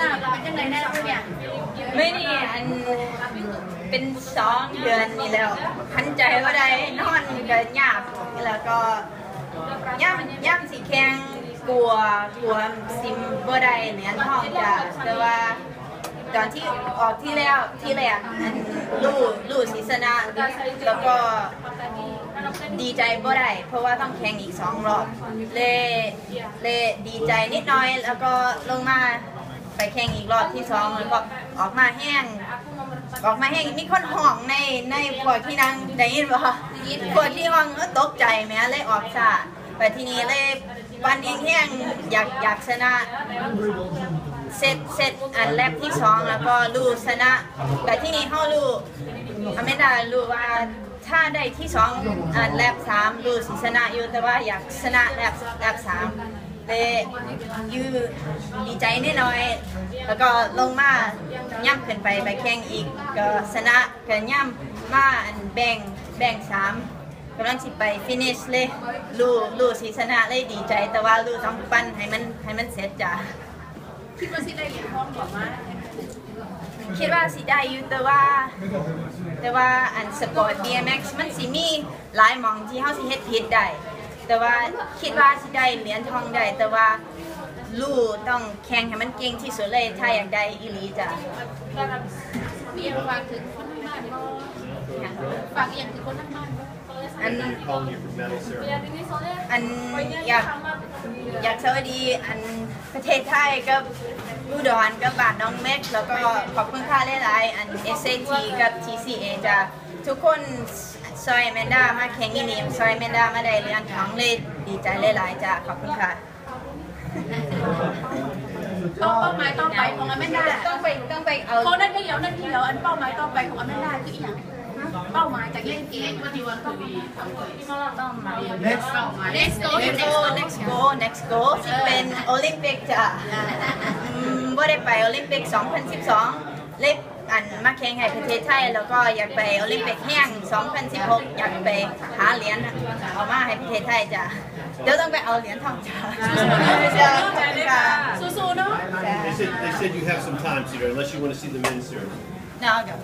ด้าเป็นยังไงแน่เนี่ยไม่นี่อันเป็นสองเดือนนี่แล้วพันใจว่าได้นอนก็ยากแล้วก็ย่ำย่ำสีแข็งกลัวกลัวซิมบ่ได้เหรียญทองจะแต่ว่าตอนที่ออกที่แล้วที่แรกอันลู่ลู่ศีสนะแล้วก็ดีใจบ่ได้เพราะว่าต้องแข่งอีกสองรอบเลยเลยดีใจนิดหน่อยแล้วก็ลงมา ไปแข่งอีกรอบที่สองแล้วก็ออกมาแห้ง ออกมาแห้งมีคนห้องในในพวกที่นั่งได้ยินบ่พวกที่ห้องก็ตกใจแม่เลยออกซาไปทีนี้เลยปันเองแห้งอยากอยากชนะเซตเซตอันแรกที่สองแล้วก็รู้ชนะ แต่ที่นี่เขารู้อเมริการู้ว่าถ้าได้ที่สองอันแรกสามรู้ชนะอยู่แต่ว่าอยากชนะแรกแรกสาม เลยอยู่ดีใจนิดหน่อย แล้วก็ลงมาย่ำขึ้นไปไปแข่งอีก ก็ชนะก็ย่ำมาอันแบ่งแบ่งสามกำลังสิไปฟินิชเลยรู้รู้สิชนะเลยดีใจ แต่ว่ารู้ต้องปั้นให้มันให้มันเสร็จจ้ะคิดว่าสิได้เหรียญทองบอกมาคิดว่าสิได้อยู่แต่ว่า แต่ว่าอันสปอร์ต BMX มันสิมีหลายมองที่เฮาสิเฮ็ดผิดได้ แต่ว่าคิดว่าสิได้เหรียญทองได้ แต่ว่าลูกต้องแข่งให้มันเก่งที่สุดเลยถ้าอยากได้อีหลีจ้ะมีอยากฝากถึงคนทางบ้านบ่ฝากอย่างถึงคนทางบ้านบ่อัน calling you from Medal Syrup. อันอยากอยากสวัสดีอันประเทศไทยกับอุดรกับบาทน้องเม็กแล้วก็ขอบคุณค่าหลายๆอัน SAT กับ TCA จ้ะทุกคน ซอยแมนด้ามาแข่งอีนี่ซอยแมนด้ามาได้เหรียญทองเลยดีใจหลายๆจ้ะขอบคุณค่ะเป้าหมายต่อไปของอแมนด้าต้องไปต้องไปเอาเขานั่นไม่เดียวนั่นเดียวอันเป้าหมายต่อไปของอแมนด้าคืออีหยังเป้าหมายจากเล่นเกมว่าที่วันคือมีต้องมา Next. เป้าหมาย next go next go next go next go สิเป็นโอลิมปิกจ้ะอืมบ่ได้ไปโอลิมปิก 2012 เล็ก อันมาแข่งให้ประเทศไทย แล้วก็อยากไปโอลิมปิกแห้ง2016 อยากไปหาเหรียญเอามาให้ประเทศไทยจ้ะเดี๋ยวต้องไปเอาเหรียญทองจ้ะจ้ะค่ะสู้ๆเนาะ They said, they said you have some time, Cedar, unless you want to see the men's serum. No, I'll go.